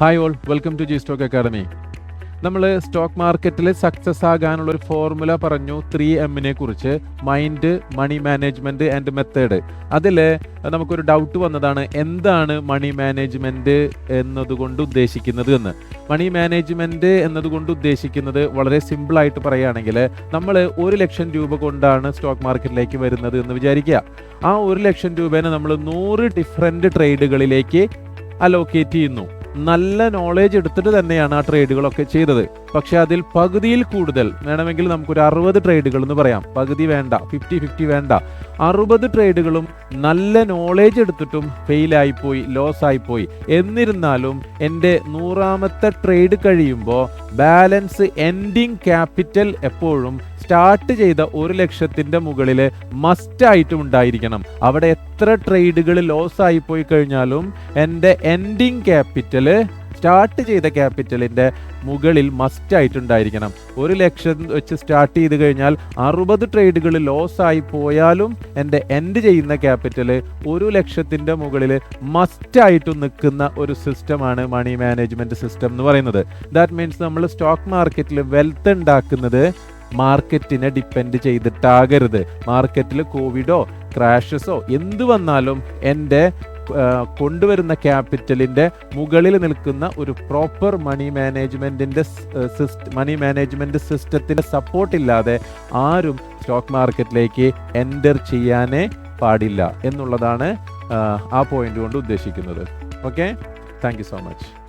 Hi all welcome to G stock academy നമ്മൾ stock മാർക്കറ്റിൽ success ആകാനുള്ള ഒരു ഫോർമുല പറഞ്ഞു ത്രീ എമ്മിനെ കുറിച്ച് mind money management and method അതിൽ നമുക്കൊരു ഡൗട്ട് വന്നതാണ് എന്താണ് മണി മാനേജ്മെന്റ് എന്നതുകൊണ്ട് ഉദ്ദേശിക്കുന്നത് എന്ന്. മണി മാനേജ്മെന്റ് എന്നതുകൊണ്ട് ഉദ്ദേശിക്കുന്നത് വളരെ സിമ്പിളായിട്ട് പറയുകയാണെങ്കിൽ നമ്മൾ ഒരു ലക്ഷം രൂപ കൊണ്ടാണ് സ്റ്റോക്ക് മാർക്കറ്റിലേക്ക് വരുന്നത് എന്ന് വിചാരിക്കുക. ആ ഒരു ലക്ഷം രൂപേനെ നമ്മൾ നൂറ് ഡിഫറെന്റ് ട്രേഡുകളിലേക്ക് അലോക്കേറ്റ് ചെയ്യുന്നു. നല്ല നോളേജ് എടുത്തിട്ട് തന്നെയാണ് ആ ട്രേഡുകളൊക്കെ ചെയ്തത്. പക്ഷെ അതിൽ പകുതിയിൽ കൂടുതൽ വേണമെങ്കിൽ നമുക്കൊരു അറുപത് ട്രേഡുകൾ എന്ന് പറയാം. പകുതി വേണ്ട ഫിഫ്റ്റി ഫിഫ്റ്റി വേണ്ട. അറുപത് ട്രേഡുകളും നല്ല നോളേജ് എടുത്തിട്ടും ഫെയിലായിപ്പോയി ലോസ് ആയിപ്പോയി. എന്നിരുന്നാലും എന്റെ നൂറാമത്തെ ട്രേഡ് കഴിയുമ്പോൾ ബാലൻസ് എൻഡിങ് ക്യാപിറ്റൽ എപ്പോഴും സ്റ്റാർട്ട് ചെയ്ത ഒരു ലക്ഷത്തിന്റെ മുകളിൽ മസ്റ്റായിട്ടും ഉണ്ടായിരിക്കണം. അവിടെ എത്ര ട്രേഡുകൾ ലോസ് ആയി പോയി കഴിഞ്ഞാലും എന്റെ എൻഡിങ് ക്യാപിറ്റൽ സ്റ്റാർട്ട് ചെയ്ത ക്യാപിറ്റലിന്റെ മുകളിൽ മസ്റ്റ് ആയിട്ടുണ്ടായിരിക്കണം ഒരു ലക്ഷം വെച്ച് സ്റ്റാർട്ട് ചെയ്ത് കഴിഞ്ഞാൽ അറുപത് ട്രേഡുകൾ ലോസ് ആയി പോയാലും എന്റെ എൻഡ് ചെയ്യുന്ന ക്യാപിറ്റൽ ഒരു ലക്ഷത്തിന്റെ മുകളിൽ മസ്റ്റ് ആയിട്ട് നിൽക്കുന്ന ഒരു സിസ്റ്റമാണ് മണി മാനേജ്മെന്റ് സിസ്റ്റം എന്ന് പറയുന്നത്. ദാറ്റ് മീൻസ് നമ്മൾ സ്റ്റോക്ക് മാർക്കറ്റിൽ വെൽത്ത് ഉണ്ടാക്കുന്നത് മാർക്കറ്റിനെ ഡിപ്പെൻഡ് ചെയ്തിട്ടാകരുത്. മാർക്കറ്റിൽ കോവിഡോ ക്രാഷസോ എന്ത് വന്നാലും എന്റെ കൊണ്ടുവരുന്ന ക്യാപിറ്റലിന്റെ മുകളിൽ നിൽക്കുന്ന ഒരു പ്രോപ്പർ മണി മാനേജ്മെന്റിന്റെ മണി മാനേജ്മെന്റ് സിസ്റ്റത്തിന്റെ സപ്പോർട്ടില്ലാതെ ആരും സ്റ്റോക്ക് മാർക്കറ്റിലേക്ക് എന്റർ ചെയ്യാനേ പാടില്ല എന്നുള്ളതാണ് ആ പോയിന്റ് കൊണ്ട് ഉദ്ദേശിക്കുന്നത്. ഓക്കെ? Thank so much.